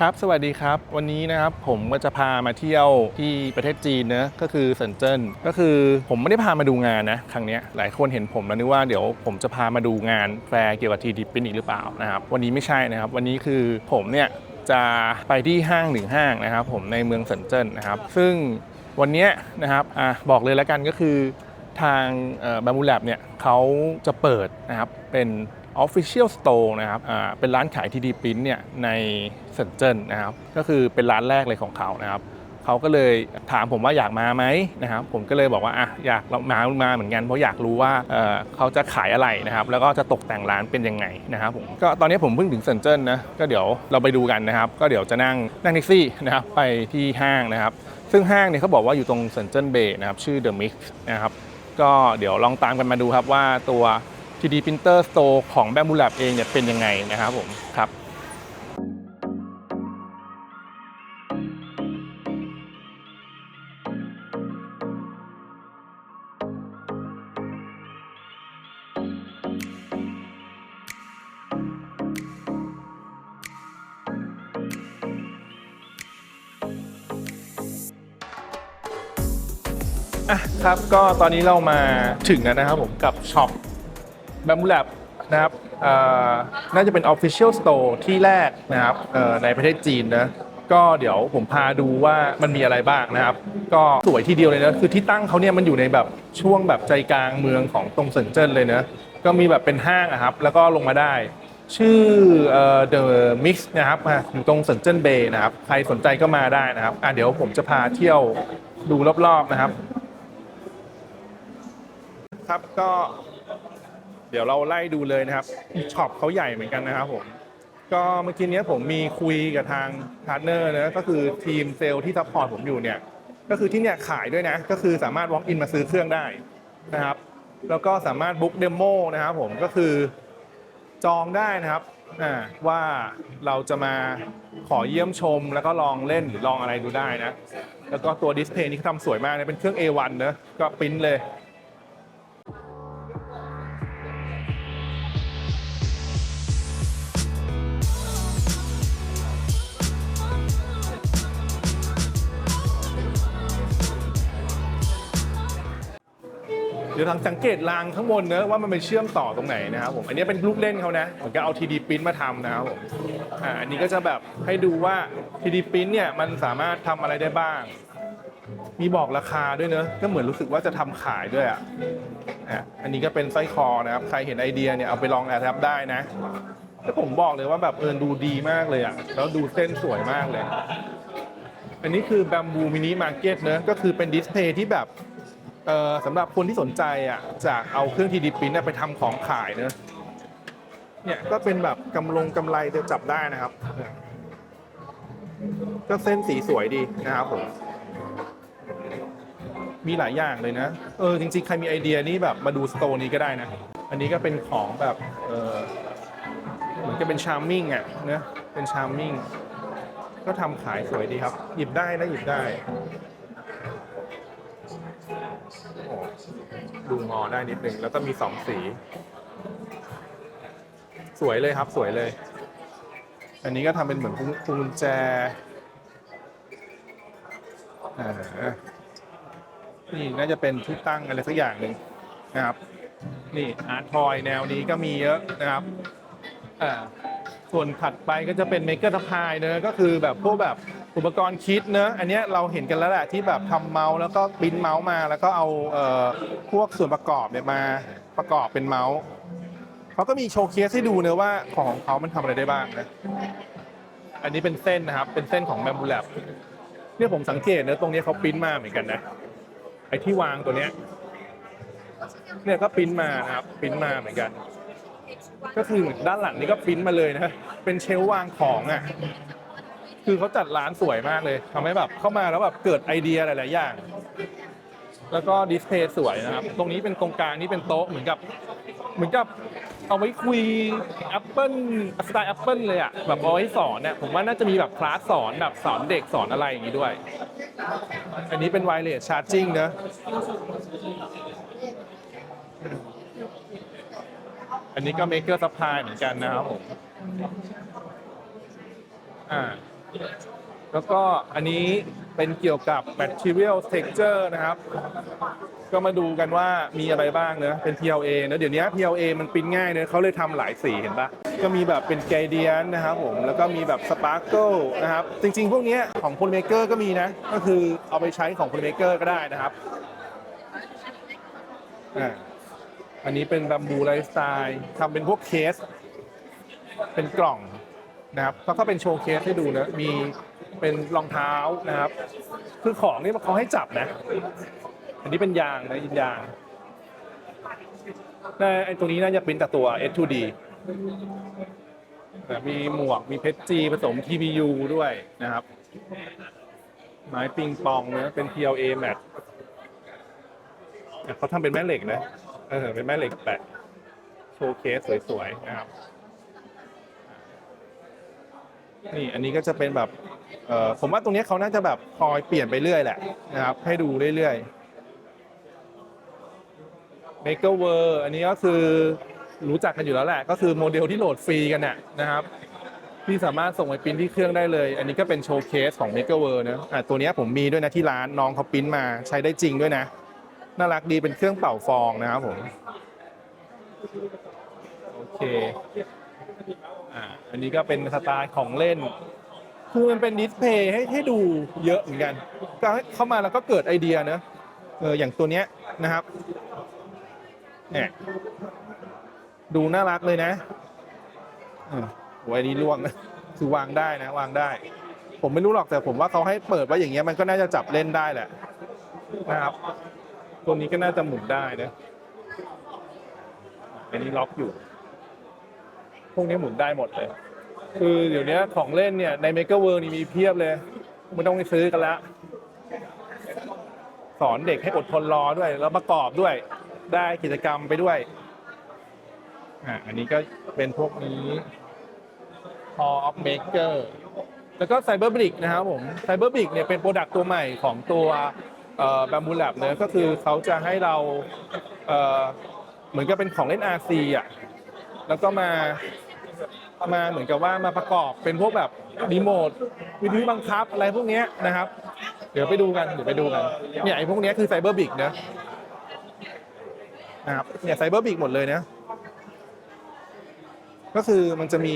ครับสวัสดีครับ วันนี้นะครับผมก็จะพามาเที่ยวที่ประเทศจีนนะก็คือเซินเจิ้นก็คือผมไม่ได้พามาดูงานนะครั้งนี้หลายคนเห็นผมแล้วนึกว่าเดี๋ยวผมจะพามาดูงานแฟร์เกี่ยวกับทีดีเป็นอีกหรือเปล่านะครับวันนี้ไม่ใช่นะครับ วันนี้คือผมเนี่ยจะไปที่ห้างหนึ่งห้างนะครับ ผมในเมืองเซินเจิ้นนะครับ ซึ่งวันนี้นะครับอะบอกเลยแล้วกันก็คือทางบามูแลบเนี่ยเขาจะเปิดนะครับเป็น Official Store นะครับเป็นร้านขาย 3D Print เนี่ยในเซนเจิ้นนะครับ ก็คือเป็นร้านแรกเลยของเขานะครับเขาก็เลยถามผมว่าอยากมาไหมนะครับผมก็เลยบอกว่าอะอยากมามาเหมือนกันเพราะอยากรู้ว่าเเขาจะขายอะไรนะครับ แล้วก็จะตกแต่งร้านเป็นยังไงนะครับผมก็ตอนนี้ผมเพิ่งถึงเซนเจิ้นนะก็เดี๋ยวเราไปดูกันนะครับ ก็เดี๋ยวจะนั่งนั่งแท็กซี่นะครับไปที่ห้างนะครับ ซึ่งห้างเนี่ยเขาบอกว่าอยู่ตรงเซนเจิ้นเบย์นะครับชื่อ The Mix นะครับก็เดี๋ยวลองตามกันมาดูครับว่าตัว 3D Printer Store ของ Bamboo Lab เองเนี่ยเป็นยังไงนะครับผมครับอะครับก็ตอนนี้เรามาถึงแล้วนะครับผมกับช็อป b a m b o o Lab นะครับน่าจะเป็น Official Store ที่แรกนะครับในประเทศจีนนะก็เดี๋ยวผมพาดูว่ามันมีอะไรบ้างนะครับ ก็สวยทีเดียวเลยนะคือที่ตั้งเขาเนี่ยมันอยู่ในแบบช่วงแบบใจกลางเมืองของตรงเซินเจิ้นเลยนะก็มีแบบเป็นห้างอะครับ แล้วก็ลงมาได้ ชื่อเอ่อ The Mix นะครับอะอยู่ตรงเซินเจิ้นเบย์นะครับ ใครสนใจก็มาได้นะครับอะเดี๋ยวผมจะพาเที่ยวดูรอบๆนะครับ ครับก็ เดี๋ยวเราไล่ดูเลยนะครับช็อปเขาใหญ่เหมือนกันนะครับผมก็เมื่อกี้นี้ผมมีคุยกับทางพาร์ทเนอร์นะก็คือทีมเซลล์ที่ซัพพอร์ตผมอยู่เนี่ยก็คือที่เนี่ยขายด้วยนะ ก็คือสามารถ walk in มาซื้อเครื่องได้นะครับ แล้วก็สามารถบุ๊กเดโมนะครับผมก็คือจองได้นะครับว่าเราจะมาขอเยี่ยมชม แล้วก็ลองเล่นหรือลองอะไรดูได้นะ แล้วก็ตัวดิสเพย์นี่เขาทำสวยมากนะเป็นเครื่อง A1 นะก็ปริ้นเลย เดี๋ยวทางสังเกตรางข้างบนเนอะว่ามันไปเชื่อมต่อตรงไหนนะครับผมอันนี้เป็นลูกเล่นเขานะเหมือนกับเอา 3D Print มาทำนะครับผมอ่าอันนี้ก็จะแบบให้ดูว่า 3D Print เนี่ยมันสามารถทำอะไรได้บ้าง มีบอกราคาด้วยเนอะก็เหมือนรู้สึกว่าจะทำขายด้วยอะอันนี้ก็เป็นสร้อยคอนะครับใครเห็นไอเดียเนี่ยเอาไปลองแอดแทบได้นะแล้วผมบอกเลยว่าแบบเออดูดีมากเลยอะแล้วดูเส้นสวยมากเลย อันนี้คือ Bamboo Mini Market เนอะก็คือเป็นดิสเพย์ที่แบบ สำหรับคนที่สนใจอะจากเอาเครื่อง 3D Print เนี่ยไปทำของขายเนอะเนี่ยก็เป็นแบบกำลงกำไรจะจับได้นะครับ ก็เส้นสีสวยดีนะครับผมมีหลายอย่างเลยนะ เออจริงๆ ใครมีไอเดียนี่แบบมาดูสโตรนี้ก็ได้นะ อันนี้ก็เป็นของแบบเออเหมือนจะเป็นชาร์มมิ่งอะนะเป็นชาร์มมิ่งก็ทำขายสวยดีครับ หยิบได้นะหยิบได้ งอได้นิดนึง แล้วก็มีสองสี สวยเลยครับสวยเลย อันนี้ก็ทำเป็นเหมือนพวงกุญแจนี่น่าจะเป็นที่ตั้งอะไรสักอย่างหนึ่งนะครับ นี่อาร์ตทอยแนวนี้ก็มีเยอะนะครับส่วนถัดไปก็จะเป็นเมกเกอร์ทพายเนอะก็คือแบบพวกแบบ อุปกรณ์คิดเนอะอันเนี้ยเราเห็นกันแล้วแหละที่แบบทำเมาส์แล้วก็ปริ้นเมาส์มา แล้วก็เอาเอ่อพวกส่วนประกอบเนี่ยมาประกอบเป็นเมาส์เขาก็มีโชว์เคสให้ดูเนอะว่าของของเขามันทำอะไรได้บ้างนะอันนี้เป็นเส้นนะครับ เป็นเส้นของแบมบูแลบเนี่ยผมสังเกตเนอะตรงนี้เขาปริ้นมาเหมือนกันนะไอ้ที่วางตัวเนี้ยเนี่ยก็ปริ้นมาครับปริ้นมาเหมือนกัน ก็คือด้านหลังนี่ก็ปริ้นมาเลยนะเป็นเชลวางของอะ คือเขาจัดร้านสวยมากเลยทำให้แบบเข้ามาแล้วแบบเกิดไอเดียหลาย ๆ อย่าง แล้วก็ดิสเพย์สวยนะครับ ตรงนี้เป็นตรงกลางนี่เป็นโต๊ะเหมือนกับ เหมือนกับเอาไว้คุย Apple สไตล์ Apple เลยอะแบบเอาไว้สอนเนี่ยผมว่าน่าจะมีแบบคลาสสอนแบบสอนเด็กสอนอะไรอย่างนี้ด้วย อันนี้เป็นไวเลสชาร์จิ่งนะอันนี้ก็ Maker Supply เหมือนกันนะครับผมอ่า แล้วก็อันนี้เป็นเกี่ยวกับ material texture นะครับ ก็มาดูกันว่ามีอะไรบ้างเนอะเป็น PLA นะเดี๋ยวนี้ PLA มันปริ้นง่ายเนะเขาเลยทำหลายสีเห็นปะก็มีแบบเป็น gradient นะครับผม แล้วก็มีแบบ sparkle นะครับ จริงๆ พวกนี้ของ polymaker ก็มีนะ ก็คือเอาไปใช้ของ polymaker ก็ได้นะครับอ่าอันนี้เป็นบัมบูไลฟ์สไตล์ทำเป็นพวกเคส เป็นกล่อง นะครับแล้วก็เป็นโชว์เคสให้ดูนะมีเป็นรองเท้านะครับ คือของนี่เขาให้จับนะ อันนี้เป็นยางนะยินยางน่ไอตัวนี้น่าจะเป็นแต่ตัว S2D มีหมวกมีเพชรจีผสม TPU ด้วยนะครับ ไม้ปิงปองนะเป็น PLA mat เขาทำเป็นแม่เหล็กนะ เออ เป็นแม่เหล็กแปะโชว์เคสสวยๆนะครับ นี่อันนี้ก็จะเป็นแบบเอ่อผมว่าตรงนี้เขาน่าจะแบบคอยเปลี่ยนไปเรื่อยแหละนะครับ ให้ดูเรื่อยๆ Maker w o r อันนี้ก็คือรู้จักกันอยู่แล้วแหละ ก็คือโมเดลที่โหลดฟรีกันน่ะนะครับที่สามารถส่งไปปริ้นที่เครื่องได้เลย อันนี้ก็เป็นโชว์เคสของ Maker w o r นะอะตัวนี้ผมมีด้วยนะที่ร้านน้องเขาปริ้นมาใช้ได้จริงด้วยนะ น่ารักดีเป็นเครื่องเป่าฟองนะครับผมโอเค อ่าอันนี้ก็เป็นสไตล์ของเล่น คือมันเป็นดิสเพย์ให้ให้ดูเยอะเหมือนกันก็เข้ามาแล้วก็เกิดไอเดียเนอะเอออย่างตัวเนี้ยนะครับเนี่ยดูน่ารักเลยนะเออโว้ยนนี้ล่วงนะคือวางได้นะ วางได้ ผมไม่รู้หรอกแต่ผมว่าเขาให้เปิดไว้อย่างเงี้ยมันก็น่าจะจับเล่นได้แหละนะครับ ตัวนี้ก็น่าจะหมุนได้นะอันนี้ล็อกอยู่ พวกนี้หมุนได้หมดเลย คือเดี๋ยวนี้ของเล่นเนี่ยใน Maker World นี่มีเพียบเลยไม่ต้องไปซื้อกันละสอนเด็กให้อดทนรอด้วย แล้วประกอบด้วย ได้กิจกรรมไปด้วยอะอันนี้ก็เป็นพวกนี้ Hall of Maker แล้วก็ Cyberbrick นะครับผม Cyberbrick เนี่ยเป็นโปรดักต์ตัวใหม่ของตัวแบมบูแลบเนอะก็คือเขาจะให้เราเอ่อเหมือนกับเป็นของเล่น RC อะ แล้วก็มามาเหมือนกับว่ามาประกอบเป็นพวกแบบรีโมทวิทยุบังคับอะไรพวกเนี้ยนะครับ เดี๋ยวไปดูกันเดี๋ยวไปดูกันเนี่ยไอ้พวกเนี้ยคือไซเบอร์บิกนะนะครับเนี่ยไซเบอร์บิกหมดเลยนะก็คือมันจะมี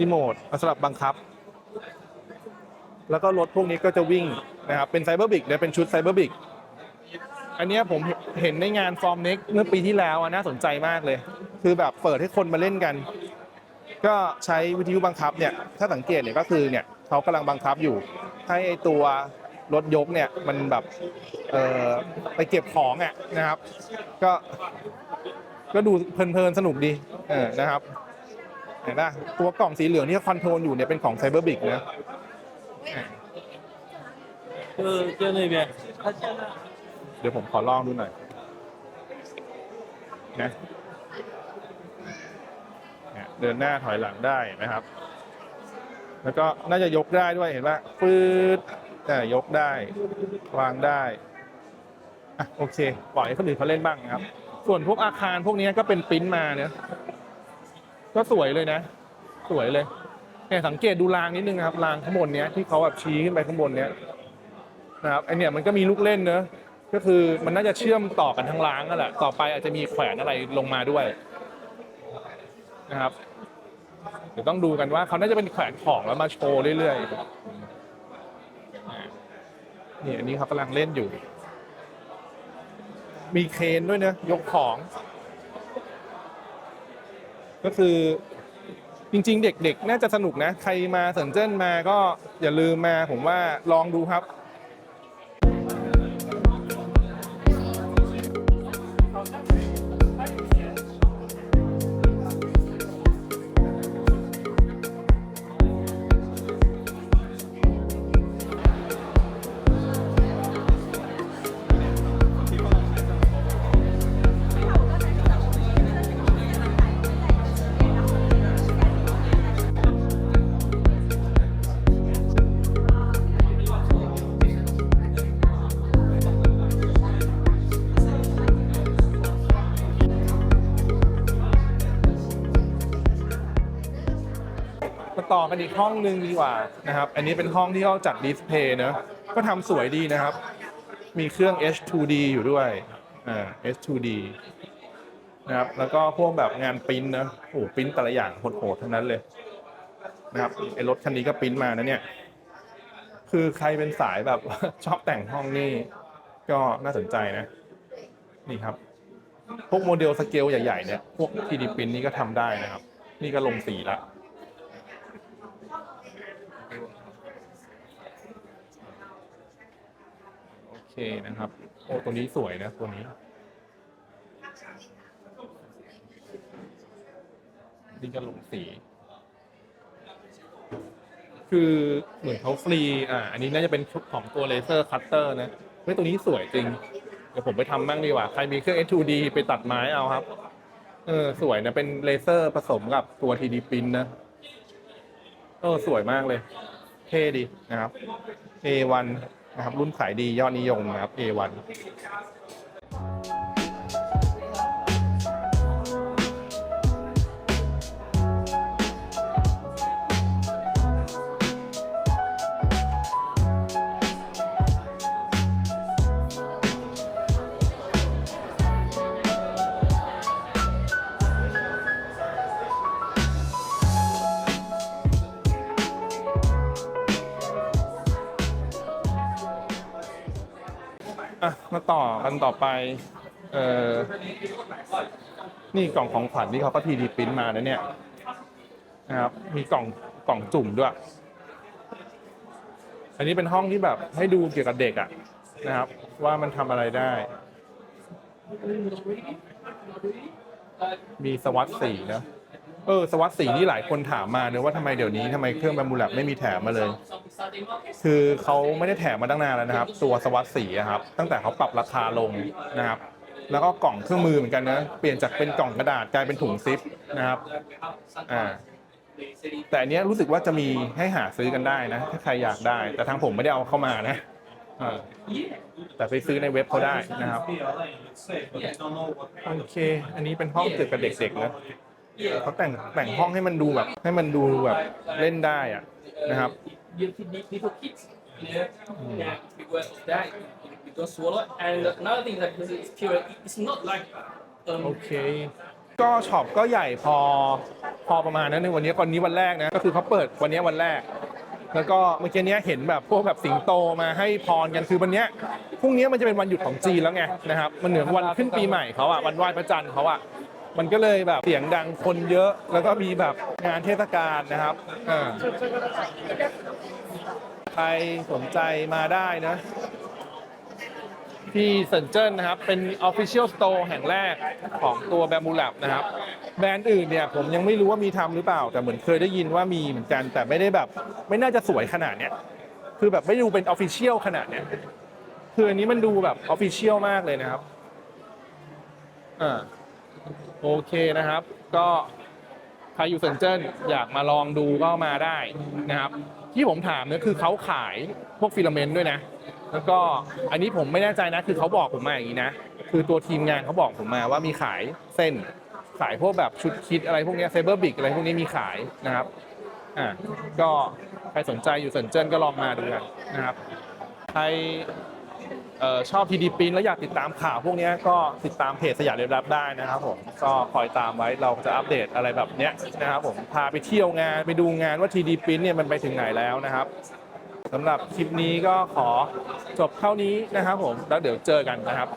รีโมทสำหรับบังคับ แล้วก็รถพวกนี้ก็จะวิ่งนะครับเป็นไซเบอร์บิกเนี่ยเป็นชุดไซเบอร์บิก อันเนี้ยผมเห็นในงานฟอร์มเน็กเมื่อปีที่แล้วอะน่าสนใจมากเลย คือแบบเปิดให้คนมาเล่นกัน ก็ใช้วิทยุบังคับเนี่ย ถ้าสังเกตเนี่ยก็คือเนี่ยเขากำลังบังคับอยู่ ให้ไอตัวรถยกเนี่ยมันแบบเออไปเก็บของอ่ะนะครับ ก็ ก็ดูเพลินๆสนุกดีเออนะครับเห็นปะตัวกล่องสีเหลืองที่คอนโทรลอยู่เนี่ยเป็นของไซเบอร์บิกนะอ่ะ 就就那边，他现在 เ ดี๋ยวผมขอลองดูหน่อยนะเดินหน้าถอยหลังได้นะครับ แล้วก็น่าจะยกได้ด้วยเห็นปะฟืดแต่ยกได้ วางได้อะโอเคปล่อยให้คนอื่นเขาเล่นบ้างนะครับ ส่วนพวกอาคารพวกนี้ก็เป็นปริ้นมาเนี่ยก็สวยเลยนะ สวยเลยเนี่ยสังเกตดูรางนิดนึงนะครับรางข้างบนเนี้ยที่เขาแบบชี้ขึ้นไปข้างบนเนี้ยนะครับไอเนี่ยมันก็มีลูกเล่นเนอะ ก็คือมันน่าจะเชื่อมต่อกันทั้งร้างนั่นแหละต่อไปอาจจะมีแขวนอะไรลงมาด้วยนะครับเดี๋ยวต้องดูกันว่าเขาน่าจะเป็นแขวนของแล้วมาโชว์เรื่อยๆนี่อันนี้เขากำลังเล่นอยู่ มีเครนด้วยเนะยกของ ก็คือจริง ๆ เด็กๆ น่าจะสนุกนะ ใครมาเซินเจิ้นมาก็อย่าลืมมาผมว่าลองดูครับ กันอีกห้องหนึ่งดีกว่านะครับ อันนี้เป็นห้องที่เขาจัดดิสเพย์เนอะก็ทำสวยดีนะครับ มีเครื่อง H2D อยู่ด้วยอ่า H2D นะครับ แล้วก็พวกแบบงานปริ้นนะโอ้ปริ้นแต่ละอย่างโหดๆทั้งนั้นเลยนะครับไอ้รถคันนี้ก็ปริ้นมานะเนี่ย คือใครเป็นสายแบบชอบแต่งห้องนี่ก็น่าสนใจนะ นี่ครับ พวกโมเดลสเกลใหญ่ๆเนี่ย พวก 3D Print นี่ก็ทำได้นะครับ นี่ก็ลงสีละ เคนะครับ โอ้ตัวนี้สวยนะตัวนี้ นี่ก็ลงสี คือเหมือนเขาฟรี อ่า อันนี้น่าจะเป็นชุดของตัวเลเซอร์คัตเตอร์นะเฮ้ยตัวนี้สวยจริง เดี๋ยวผมไปทำบ้างดีกว่า ใครมีเครื่อง S2D ไปตัดไม้เอาครับ เออ สวยนะ เป็นเลเซอร์ผสมกับตัว 3D Print นะเออสวยมากเลย เท่ดีนะครับ A1 นะครับรุ่นขายดียอดนิยมนะครับ A1 ต่อกันต่อไป เอ่อนี่กล่องของขวัญที่เขาก็ทีดีพิมพ์มานะเนี่ยนะครับ มีกล่องกล่องจุ่มด้วย อันนี้เป็นห้องที่แบบให้ดูเกี่ยวกับเด็กอะนะครับ ว่ามันทำอะไรได้ มีสวัสดสีนะ เออสวัสดสีนี่หลายคนถามมาเนอะว่าทำไมเดี๋ยวนี้ทำไมเครื่องแบมบูแลบไม่มีแถมมาเลย คือเขาไม่ได้แถมมาตั้งนานแล้วนะครับ ตัวสวัสดสีครับ ตั้งแต่เขาปรับราคาลงนะครับ แล้วก็กล่องเครื่องมือเหมือนกันนะเปลี่ยนจากเป็นกล่องกระดาษกลายเป็นถุงซิปนะครับอ่าแต่อันเนี้ยรู้สึกว่าจะมีให้หาซื้อกันได้นะ ถ้าใครอยากได้ แต่ทางผมไม่ได้เอาเข้ามานะแต่ไปซื้อในเว็บเขาได้นะครับ โอเค อันนี้เป็นห้องเกี่ยวกับเด็กๆนะ เขาแต่งแต่งห้องให้มันดูแบบ ให้มันดูแบบเล่นได้อะนะครับ little kids. Yeah, yeah, because of that, you don't swallow. And another thing that because it's pure, it's not like โอ um, เค ก็ช็อปก็ใหญ่พอพอประมาณนั้นในวันนี้วันนี้วันแรกนะ ก็คือเขาเปิดวันนี้วันแรก แล้วก็เมื่อกี้เนี้ยเห็นแบบพวกแบบสิงโตมาให้พรกันคือวันเนี้ยพรุ่งนี้มันจะเป็นวันหยุดของจีนแล้วไงนะครับ มันเหนือนวันขึ้นปีใหม่เขาอะวันไหว้พระจันทร์เขาอะ มันก็เลยแบบเสียงดังคนเยอะ แล้วก็มีแบบงานเทศกาลนะครับอ่าใครสนใจมาได้นะ ที่เซินเจิ้นนะครับ เป็น Official Store แห่งแรกของตัว Bamboo Lab นะครับ แบรนด์อื่นเนี่ยผมยังไม่รู้ว่ามีทำหรือเปล่า แต่เหมือนเคยได้ยินว่ามีเหมือนกัน แต่ไม่ได้แบบ ไม่น่าจะสวยขนาดเนี้ยคือแบบไม่ดูเป็น Official ขนาดเนี้ยคืออันนี้มันดูแบบ Official มากเลยนะครับอ่า โอเคนะครับ ก็ใครอยู่เซินเจิ้นอยากมาลองดูก็มาได้นะครับ ที่ผมถามเนี่ยคือเขาขายพวกฟิลาเมนต์ด้วยนะ แล้วก็อันนี้ผมไม่แน่ใจนะ คือเขาบอกผมมาอย่างนี้นะ คือตัวทีมงานเขาบอกผมมาว่ามีขายเส้น ขายพวกแบบชุดคิดอะไรพวกนี้เซเบอร์บิกอะไรพวกนี้มีขายนะครับอ่าก็ใครสนใจอยู่เซินเจิ้นก็ลองมาดูกันนะครับใคร ชอบทีดีปินแล้วอยากติดตามข่าวพวกนี้ก็ติดตามเพจสยามเรียบรับได้นะครับผมก็คอยตามไว้เราจะอัปเดตอะไรแบบเนี้ยนะครับผมพาไปเที่ยวงานไปดูงานว่าทีดีปินเนี่ยมันไปถึงไหนแล้วนะครับสำหรับคลิปนี้ก็ขอจบเท่านี้นะครับผมแล้วเดี๋ยวเจอกันนะครับ